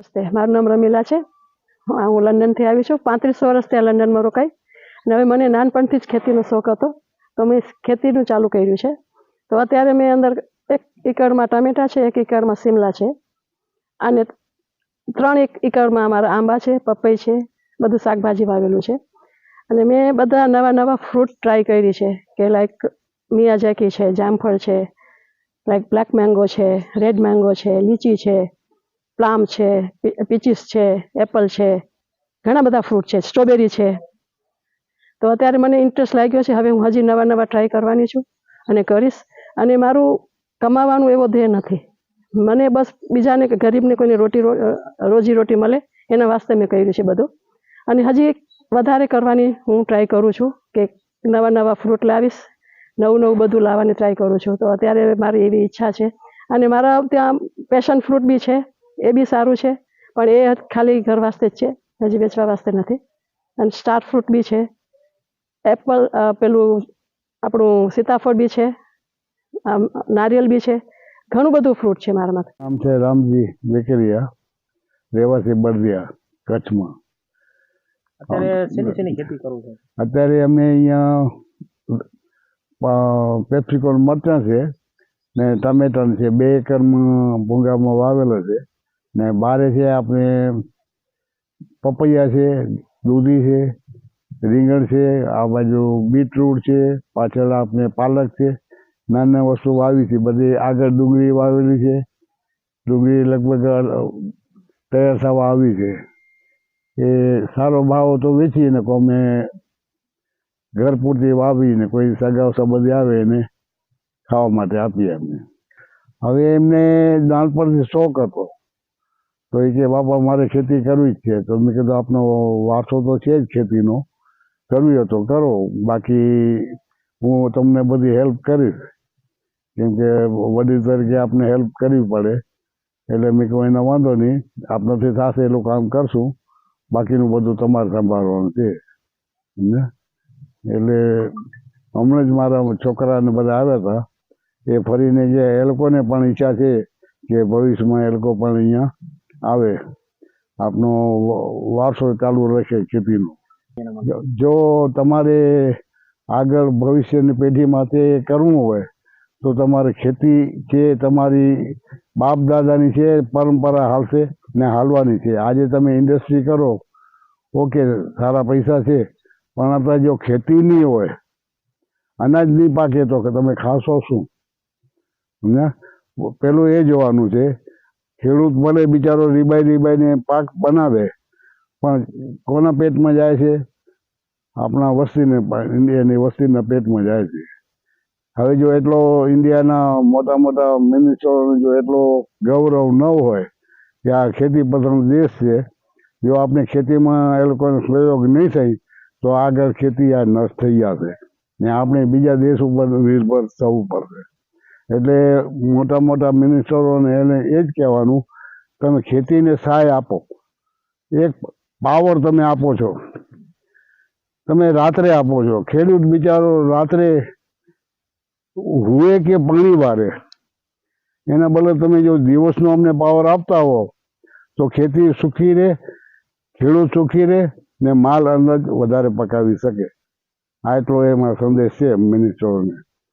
નમસ્તે મારું નામ રમીલા છે. હા, લંડનથી આવી છું. પાંત્રીસ વર્ષ ત્યાં લંડનમાં રોકાઈ. અને હવે મને નાનપણથી જ ખેતીનો શોખ હતો. તો મેં ખેતીનું ચાલુ કર્યું છે. તો અત્યારે મેં અંદર એક એકરમાં ટામેટાં છે એક એકરમાં સિમલા છે. અને ત્રણ એક એકરમાં અમારા આંબા છે પપઈ છે બધું શાકભાજી વાવેલું છે. અને મેં બધા નવા નવા ફ્રૂટ ટ્રાય કરી છે કે લાઈક મિયાજાકી છે જામફળ છે લાઈક બ્લેક મેંગો છે રેડ મેંગો છે લીચી છે પ્લામ છે પીચીસ છે, એપલ છે, ઘણા બધા ફ્રૂટ છે, સ્ટ્રોબેરી છે. તો અત્યારે મને ઇન્ટરેસ્ટ લાગ્યો છે, હવે હું હજી નવા નવા ટ્રાય કરવાની છું અને કરીશ. અને મારું કમાવાનું એવો ધ્યેય નથી. મને બસ બીજાને ગરીબને કોઈને રોટી રોજી રોટી મળે, એના વાસ્તે મેં કર્યું છે બધું. અને હજી વધારે કરવાની હું ટ્રાય કરું છું કે નવા નવા ફ્રૂટ લાવીશ, નવું નવું બધું લાવવાની ટ્રાય કરું છું. તો અત્યારે મારી એવી ઈચ્છા છે. અને મારા ત્યાં પેશન ફ્રૂટ બી છે. એ બી સારું છે પણ એ ખાલી ઘર વાસ્તે જ છે હજી વેચવા વાસ્તે નથી. અને સ્ટાર ફ્રૂટ બી છે એપલ પેલું આપણું સીતાફળ બી છે નારિયેલ બી છે ઘણું બધું ફ્રૂટ છે મારા માટે. નામ છે રામજી વેકરિયા રહેવાસી બળદિયા કચ્છમાં. અત્યારે અમે અહીંયા પેપ્સિકોન મરચાં છે ને ટમેટાં છે બે એકરમાં ભૂંગામાં વાવેલો છે. ને બારે છે આપણે પપૈયા છે, દૂધી છે, રીંગણ છે, આ બાજુ બીટરૂટ છે, પાછળ આપણે પાલક છે. નાના વસ્તુ વાવી છે, બધી આગળ ડુંગળી વાવેલી છે. ડુંગળી લગભગ તૈયાર થવા આવી છે. એ સારો ભાવ તો વેચીને કો અમે ઘર પૂરતી વાવીને કોઈ સગા સંબંધી આવે એને ખાવા માટે આપીએ અમે હવે એમને નાનપણથી શોખ હતો. તો એ કે, બાપા, મારે ખેતી કરવી જ છે. તો મેં કીધું, આપનો વારસો તો છે જ ખેતીનો. કરવી હતો કરો. બાકી હું તમને બધી હેલ્પ કરીશ. કેમ કે વડીલ તરીકે આપને હેલ્પ કરવી પડે. એટલે મેં કહું એનો વાંધો નહીં. આપણાથી થશે એટલું કામ કરશું. બાકીનું બધું તમારે સંભાળવાનું છે. ને એટલે હમણાં જ મારા છોકરાને બધા આવ્યા હતા. એ ફરીને જે એ લોકોને પણ ઈચ્છા છે કે ભવિષ્યમાં એ લોકો પણ અહીંયા આવે. આપનો વારસો ચાલુ રહેશે ખેતીનો. જો- તમારે આગળ ભવિષ્યની પેઢીમાં તે કરવું હોય, તો તમારે ખેતી છે, તમારી બાપ દાદાની છે, પરંપરા હાલશે ને હાલવાની છે. આજે તમે ઇન્ડસ્ટ્રી કરો ઓકે સારા પૈસા છે, પણ આપણે જો ખેતી નહીં હોય, અનાજ નહીં પાકે તો કે તમે ખાશો શું? સમજ્યા પેલું એ જોવાનું છે ખેડૂત ભલે બિચારો રીબાઈ રીબાઈને પાક બનાવે, પણ કોના પેટમાં જાય છે? આપણા વસ્તીને ઇન્ડિયાની વસ્તીના પેટમાં જાય છે. હવે જો એટલો ઇન્ડિયાના મોટા મોટા મિનિસ્ટરોને જો એટલો ગૌરવ ન હોય કે આ ખેતી પ્રધાન દેશ છે, જો આપણે ખેતીમાં એ લોકોનો સહયોગ નહીં થઈ તો આગળ ખેતી આ નષ્ટ થઈ જશે. ને આપણે બીજા દેશ ઉપર નિર્ભર થવું પડશે. એટલે મોટા મોટા મિનિસ્ટરોને એને એ જ કહેવાનું, તમે ખેતીને સહાય આપો. એક પાવર તમે આપો છો. તમે રાત્રે આપો છો. ખેડૂત બિચારો રાત્રે હુએ કે પાણી વારે. એના બદલે તમે જો દિવસનો અમને પાવર આપતા હો, તો ખેતી સુખી રહે, ખેડૂત સુખી રહે, ને માલ અનાજ વધારે પકાવી શકે. આ એટલો એમાં સંદેશ છે મિનિસ્ટરોને